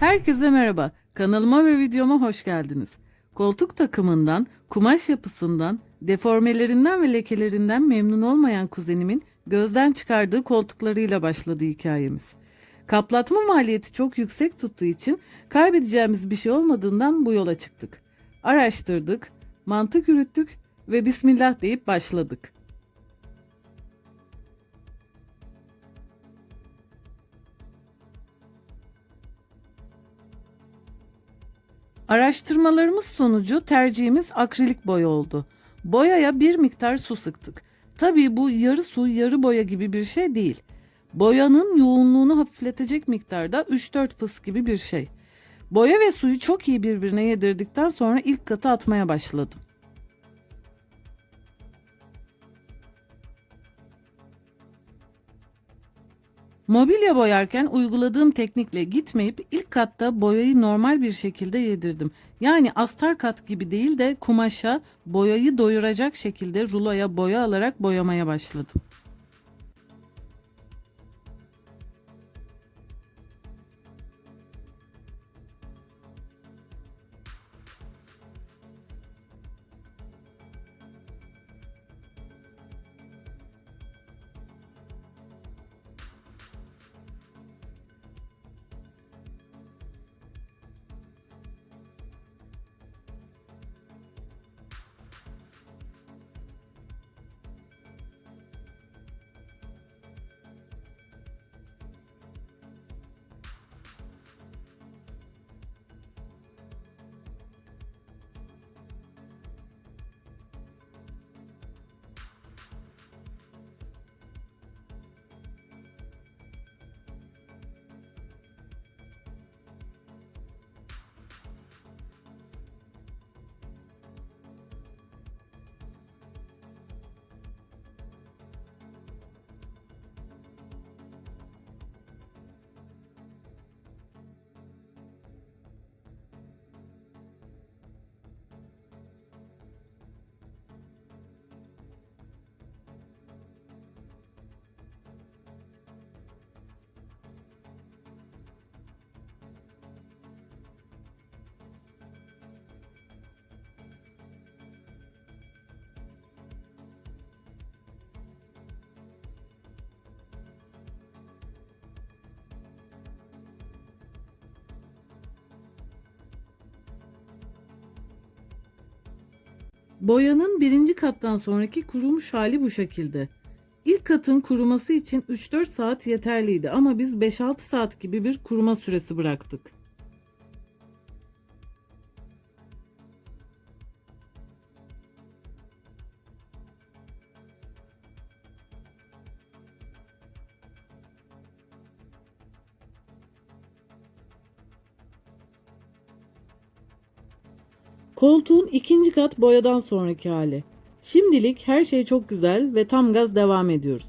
Herkese merhaba. Kanalıma ve videoma hoş geldiniz. Koltuk takımından, kumaş yapısından, deformelerinden ve lekelerinden memnun olmayan kuzenimin gözden çıkardığı koltuklarıyla başladı hikayemiz. Kaplatma maliyeti çok yüksek tuttuğu için kaybedeceğimiz bir şey olmadığından bu yola çıktık. Araştırdık, mantık yürüttük ve bismillah deyip başladık. Araştırmalarımız sonucu tercihimiz akrilik boya oldu. Boyaya bir miktar su sıktık. Tabii bu yarı su yarı boya gibi bir şey değil. Boyanın yoğunluğunu hafifletecek miktarda 3-4 fıs gibi bir şey. Boya ve suyu çok iyi birbirine yedirdikten sonra ilk katı atmaya başladım. Mobilya boyarken uyguladığım teknikle gitmeyip ilk katta boyayı normal bir şekilde yedirdim. Yani astar kat gibi değil de kumaşa boyayı doyuracak şekilde ruloya boya alarak boyamaya başladım. Boyanın birinci kattan sonraki kurumuş hali bu şekilde. İlk katın kuruması için 3-4 saat yeterliydi ama biz 5-6 saat gibi bir kuruma süresi bıraktık. Koltuğun ikinci kat boyadan sonraki hali. Şimdilik her şey çok güzel ve tam gaz devam ediyoruz.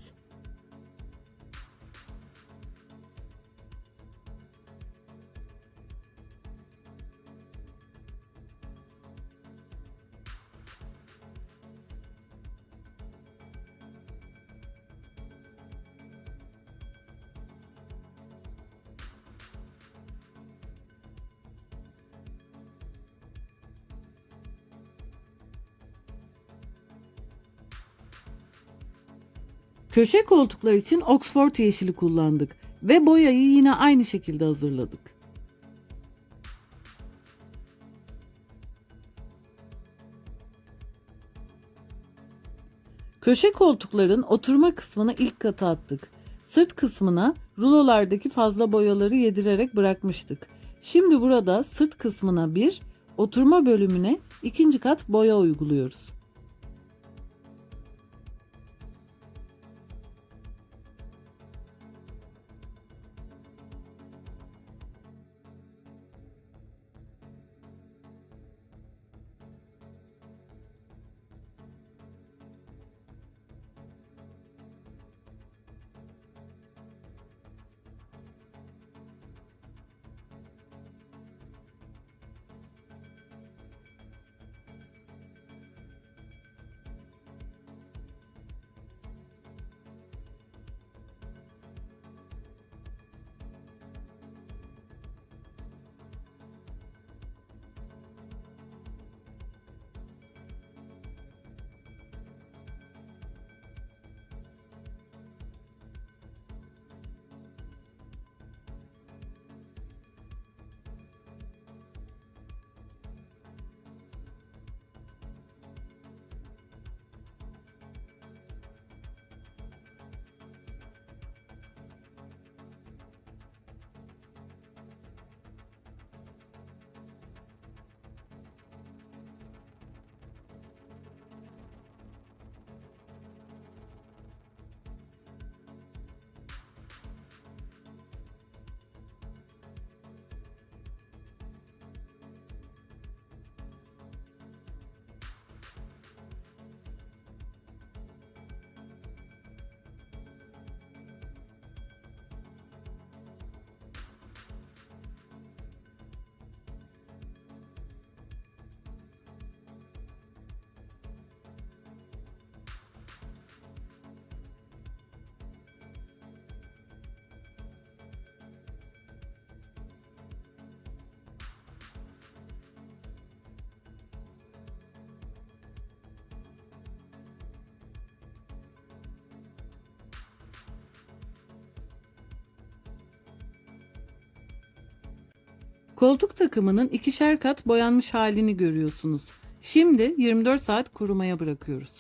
Köşe koltuklar için Oxford yeşili kullandık ve boyayı yine aynı şekilde hazırladık. Köşe koltukların oturma kısmına ilk kata attık. Sırt kısmına rulolardaki fazla boyaları yedirerek bırakmıştık. Şimdi burada sırt kısmına bir, oturma bölümüne ikinci kat boya uyguluyoruz. Koltuk takımının ikişer kat boyanmış halini görüyorsunuz. Şimdi 24 saat kurumaya bırakıyoruz.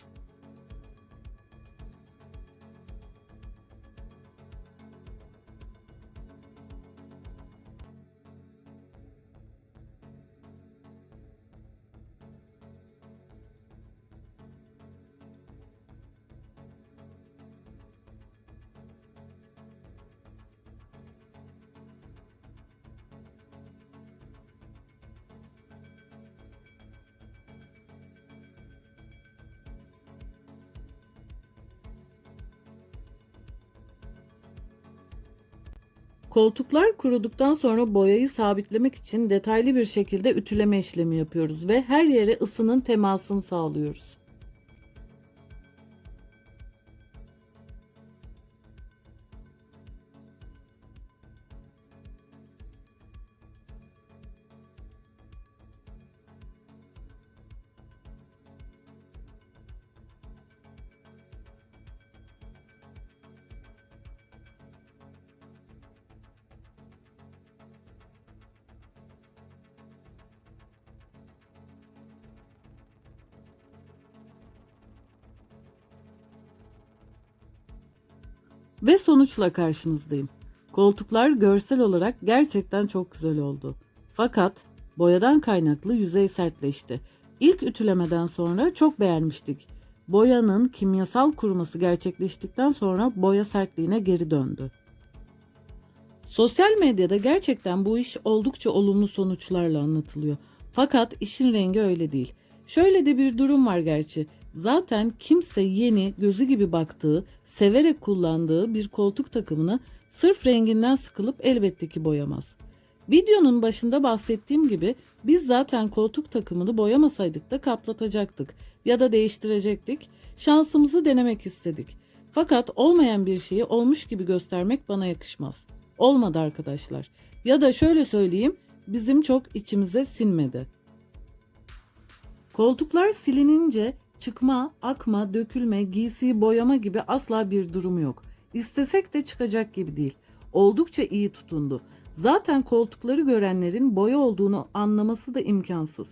Koltuklar kuruduktan sonra boyayı sabitlemek için detaylı bir şekilde ütüleme işlemi yapıyoruz ve her yere ısının temasını sağlıyoruz. Ve sonuçla karşınızdayım. Koltuklar görsel olarak gerçekten çok güzel oldu. Fakat boyadan kaynaklı yüzey sertleşti. İlk ütülemeden sonra çok beğenmiştik. Boyanın kimyasal kuruması gerçekleştikten sonra boya sertliğine geri döndü. Sosyal medyada gerçekten bu iş oldukça olumlu sonuçlarla anlatılıyor. Fakat işin rengi öyle değil. Şöyle de bir durum var gerçi. Zaten kimse yeni, gözü gibi baktığı, severek kullandığı bir koltuk takımını sırf renginden sıkılıp elbette ki boyamaz. Videonun başında bahsettiğim gibi biz zaten koltuk takımını boyamasaydık da kaplatacaktık ya da değiştirecektik. Şansımızı denemek istedik. Fakat olmayan bir şeyi olmuş gibi göstermek bana yakışmaz. Olmadı arkadaşlar. Ya da şöyle söyleyeyim, bizim çok içimize sinmedi. Koltuklar silinince çıkma, akma, dökülme, giysiyi boyama gibi asla bir durum yok. İstesek de çıkacak gibi değil. Oldukça iyi tutundu. Zaten koltukları görenlerin boya olduğunu anlaması da imkansız.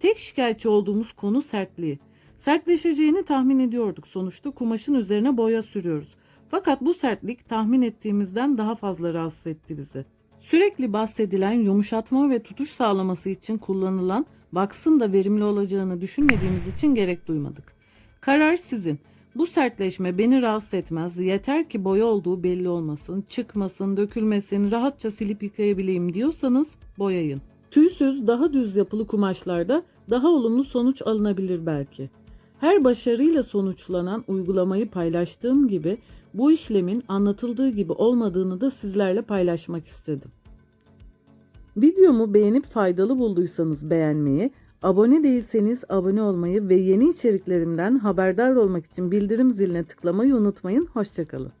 Tek şikayetçi olduğumuz konu sertliği. Sertleşeceğini tahmin ediyorduk sonuçta kumaşın üzerine boya sürüyoruz. Fakat bu sertlik tahmin ettiğimizden daha fazla rahatsız etti bizi. Sürekli bahsedilen yumuşatma ve tutuş sağlaması için kullanılan vaksın da verimli olacağını düşünmediğimiz için gerek duymadık. Karar sizin. Bu sertleşme beni rahatsız etmez. Yeter ki boya olduğu belli olmasın, çıkmasın, dökülmesin, rahatça silip yıkayabileyim diyorsanız boyayın. Tüysüz, daha düz yapılı kumaşlarda daha olumlu sonuç alınabilir belki. Her başarıyla sonuçlanan uygulamayı paylaştığım gibi bu işlemin anlatıldığı gibi olmadığını da sizlerle paylaşmak istedim. Videomu beğenip faydalı bulduysanız beğenmeyi, abone değilseniz abone olmayı ve yeni içeriklerimden haberdar olmak için bildirim ziline tıklamayı unutmayın. Hoşçakalın.